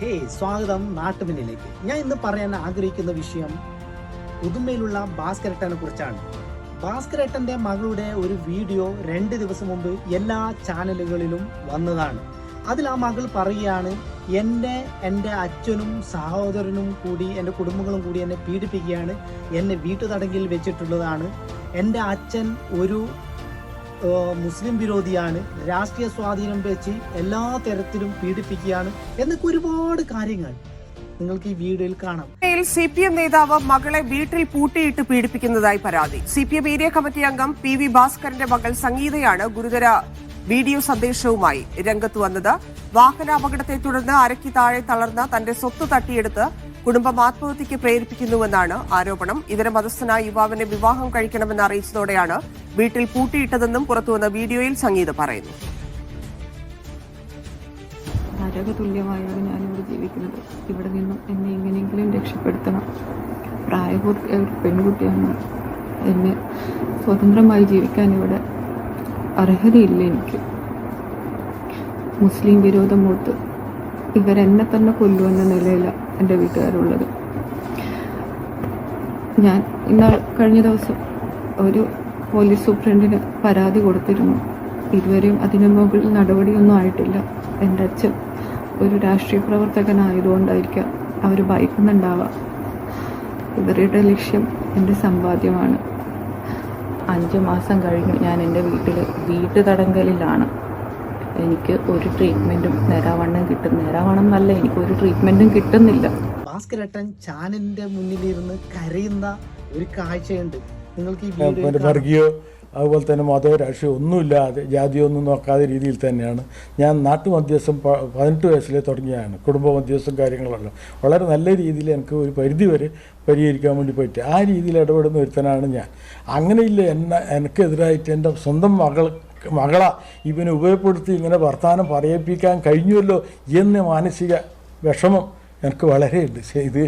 Hey സ്വാഗതം നാട്ടുമിന്നിലേക്ക്. ഞാൻ ഇന്ന് പറയാൻ ആഗ്രഹിക്കുന്ന വിഷയം പുതുമയിലുള്ള ഭാസ്കരട്ടനെ കുറിച്ചാണ്. ഭാസ്കരട്ടന്റെ മകളുടെ ഒരു വീഡിയോ രണ്ട് ദിവസം മുമ്പ് എല്ലാ ചാനലുകളിലും വന്നതാണ്. അതിൽ ആ മകൾ പറയുകയാണ് എന്നെ എന്റെ അച്ഛനും സഹോദരനും കൂടി എന്റെ കുടുംബങ്ങളും കൂടി എന്നെ പീഡിപ്പിക്കുകയാണ്. എന്നെ വീട്ടുതടങ്കിൽ വെച്ചിട്ടുള്ളതാണ്. എന്റെ അച്ഛൻ ഒരു മുസ്ലിം വിരോധിയാണ് രാഷ്ട്രീയ സ്വാധീനം വെച്ച് എല്ലാ തരത്തിലും പീഡിപ്പിക്കുകയാണ് എന്നൊക്കെ ഒരുപാട് കാര്യങ്ങൾ നിങ്ങൾക്ക് ഈ വീഡിയോയിൽ കാണാം. സി പി എം നേതാവ് മകളെ വീട്ടിൽ പൂട്ടിയിട്ട് പീഡിപ്പിക്കുന്നതായി പരാതി. C P M area committee അംഗം പി വി ഭാസ്കരന്റെ മകൾ സംഗീതയാണ് ഗുരുതര വീഡിയോ സന്ദേശവുമായി രംഗത്ത് വന്നത്. വാഹനാപകടത്തെ തുടർന്ന് അരയ്ക്ക് താഴെ തളർന്ന തന്റെ സ്വത്ത് തട്ടിയെടുത്ത് കുടുംബം ആത്മഹത്യയ്ക്ക് പ്രേരിപ്പിക്കുന്നുവെന്നാണ് ആരോപണം. ഇതര മതസ്ഥനായ യുവാവിനെ വിവാഹം കഴിക്കണമെന്ന് അറിയിച്ചതോടെയാണ് വീട്ടിൽ പൂട്ടിയിട്ടതെന്നും പുറത്തുവന്ന വീഡിയോയിൽ സംഗീത പറയുന്നു. നരകതുല്യമായാണ് ഞാനിവിടെ ജീവിക്കുന്നത്. ഇവിടെ നിന്നും എന്നെ എങ്ങനെയെങ്കിലും രക്ഷപ്പെടുത്തണം. പ്രായപൂർത്തിയായ ഒരു പെൺകുട്ടിയാണ്. എന്നെ സ്വതന്ത്രമായി ജീവിക്കാൻ ഇവിടെ അർഹതയില്ല എനിക്ക്. മുസ്ലിം വിരോധം മൂത്ത് ഇവരെന്നെ തന്നെ കൊല്ലുമെന്ന നിലയില എന്റെ വീട്ടുകാരുള്ളത്. ഞാൻ ഇന്നാൾ കഴിഞ്ഞ ദിവസം ഒരു പോലീസ് സൂപ്രണ്ടിന് പരാതി കൊടുത്തിരുന്നു. ഇതുവരെയും അതിന് മുകളിൽ നടപടിയൊന്നും ആയിട്ടില്ല. എന്റെ അച്ഛൻ ഒരു രാഷ്ട്രീയ പ്രവർത്തകനായതുകൊണ്ടായിരിക്കാം അവർ ഭയക്കുന്നുണ്ടാവാം. ഇവരുടെ ലക്ഷ്യം എന്റെ സമ്പാദ്യമാണ്. അഞ്ച് മാസം കഴിഞ്ഞു ഞാൻ എന്റെ വീട്ടിൽ വീട്ടു തടങ്കലിലാണ് എനിക്ക് ഒരു ട്രീറ്റ്മെന്റും നേരാവണ്ണം കിട്ടും. നേരാവണ്ണം എന്നല്ല എനിക്ക് ഒരു ട്രീറ്റ്മെന്റും കിട്ടുന്നില്ല. ഭാസ്കരട്ടൻ ചാനലിന്റെ മുന്നിലിരുന്ന് കരയുന്ന ഒരു കാഴ്ചയുണ്ട്. നിങ്ങൾക്ക് ഈ വർഗീയോ അതുപോലെ തന്നെ മതമോ രാഷ്ട്രീയം ഒന്നുമില്ലാതെ ജാതിയോ ഒന്നും നോക്കാതെ രീതിയിൽ തന്നെയാണ്. ഞാൻ നാട്ടുമധ്യസ്ഥം പതിനെട്ട് വയസ്സിലെ തുടങ്ങിയാണ്. കുടുംബ മധ്യസ്ഥം കാര്യങ്ങളെല്ലാം. വളരെ നല്ല രീതിയിൽ എനിക്ക് ഒരു പരിധി വരെ പരിഹരിക്കാൻ വേണ്ടി പറ്റി. ആ രീതിയിൽ ഇടപെടുന്ന ഒരുത്തനാണ് ഞാൻ. അങ്ങനെയില്ല എന്നെ എനിക്കെതിരായിട്ട് എന്റെ സ്വന്തം മകൾ മകള ഇവനെ ഉപയോഗപ്പെടുത്തി ഇങ്ങനെ വർത്തമാനം പറയിപ്പിക്കാൻ കഴിഞ്ഞുവല്ലോ എന്ന മാനസിക വിഷമം എനിക്ക് വളരെയുണ്ട്. ഇത്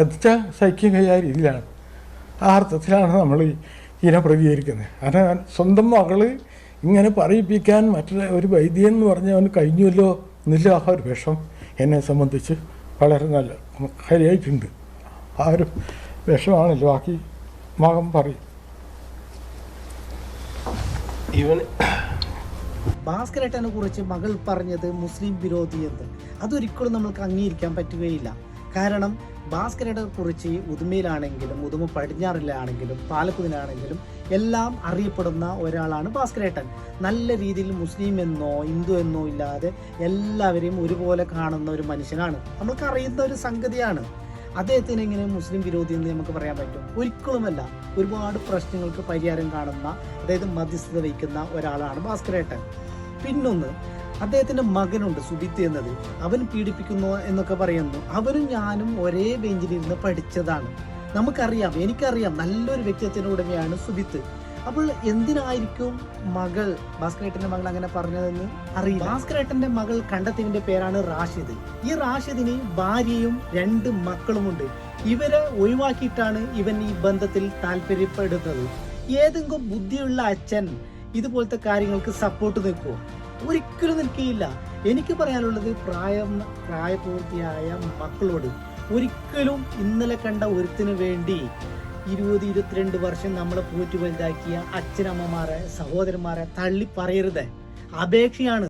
എന്നുവെച്ചാൽ സൈക്യം കഴിയാൻ രീതിയിലാണ് ആ അർത്ഥത്തിലാണ് നമ്മൾ ഇതിനെ പ്രതികരിക്കുന്നത്. കാരണം സ്വന്തം മകൾ ഇങ്ങനെ പറയിപ്പിക്കാൻ മറ്റൊരു ഒരു വൈദ്യൻ എന്ന് പറഞ്ഞാൽ അവന് കഴിഞ്ഞുവല്ലോ എന്നില്ല ആ ഒരു വിഷം എന്നെ സംബന്ധിച്ച് വളരെ നല്ല കാര്യമായിട്ടുണ്ട് ആ ഒരു വിഷമാണല്ലോ ബാക്കി മകം പറയും. ഇവന് ഭാസ്കരേട്ടനെ കുറിച്ച് മകൾ പറഞ്ഞത് മുസ്ലിം വിരോധി എന്ന്. അതൊരിക്കലും നമ്മൾക്ക് അംഗീകരിക്കാൻ പറ്റുകയില്ല. കാരണം ഭാസ്കരേട്ടനെ കുറിച്ച് ഉദുമയിലാണെങ്കിലും ഉദുമ പടിഞ്ഞാറിലാണെങ്കിലും പാലക്കുതിലാണെങ്കിലും എല്ലാം അറിയപ്പെടുന്ന ഒരാളാണ് ഭാസ്കരേട്ടൻ. നല്ല രീതിയിൽ മുസ്ലിം എന്നോ ഹിന്ദു എന്നോ ഇല്ലാതെ എല്ലാവരെയും ഒരുപോലെ കാണുന്ന ഒരു മനുഷ്യനാണ്. നമ്മൾക്ക് അറിയുന്ന ഒരു സംഗതിയാണ്. അദ്ദേഹത്തിന് എങ്ങനെ മുസ്ലിം വിരോധി എന്ന് നമുക്ക് പറയാൻ പറ്റും? ഒരിക്കലുമല്ല. ഒരുപാട് പ്രശ്നങ്ങൾക്ക് പരിഹാരം കാണുന്ന അതായത് മധ്യസ്ഥത വഹിക്കുന്ന ഒരാളാണ് ഭാസ്കരേട്ടൻ പിന്നൊന്ന് അദ്ദേഹത്തിന്റെ മകനുണ്ട് സുബിത്ത് എന്നത്. അവൻ പീഡിപ്പിക്കുന്നു എന്നൊക്കെ പറയുന്നു. അവനും ഞാനും ഒരേ ബെഞ്ചിലിരുന്ന് പഠിച്ചതാണ്. നമുക്കറിയാം എനിക്കറിയാം നല്ലൊരു വ്യക്തിത്വത്തിന് ഉടമയാണ് സുബിത്ത് അപ്പോൾ എന്തിനായിരിക്കും മകൾ ഭാസ്കരേട്ടന്റെ മകൾ അങ്ങനെ പറഞ്ഞതെന്ന് അറിയില്ല. ഭാസ്കരേട്ടന്റെ മകൾ കണ്ടെത്തിയതിന്റെ പേരാണ് റാഷിദ്. ഈ റാഷിദിന് ഭാര്യയും രണ്ട് മക്കളുമുണ്ട്. ഇവരെ ഒഴിവാക്കിയിട്ടാണ് ഇവൻ ഈ ബന്ധത്തിൽ താല്പര്യപ്പെടുന്നത്. ഏതെങ്കിലും ബുദ്ധിയുള്ള അച്ഛൻ ഇതുപോലത്തെ കാര്യങ്ങൾക്ക് സപ്പോർട്ട് നിൽക്കുമോ ഒരിക്കലും നിൽക്കുകയില്ല. എനിക്ക് പറയാനുള്ളത് പ്രായം പ്രായപൂർത്തിയായ മക്കളോട് ഒരിക്കലും ഇന്നലെ കണ്ട ഒരുത്തിന് വേണ്ടി ഇരുപത് ഇരുപത്തിരണ്ട് വർഷം നമ്മളെ പോറ്റി വലുതാക്കിയ അച്ഛനമ്മമാരെ സഹോദരന്മാരെ തള്ളി പറയരുത്. അപേക്ഷയാണ്.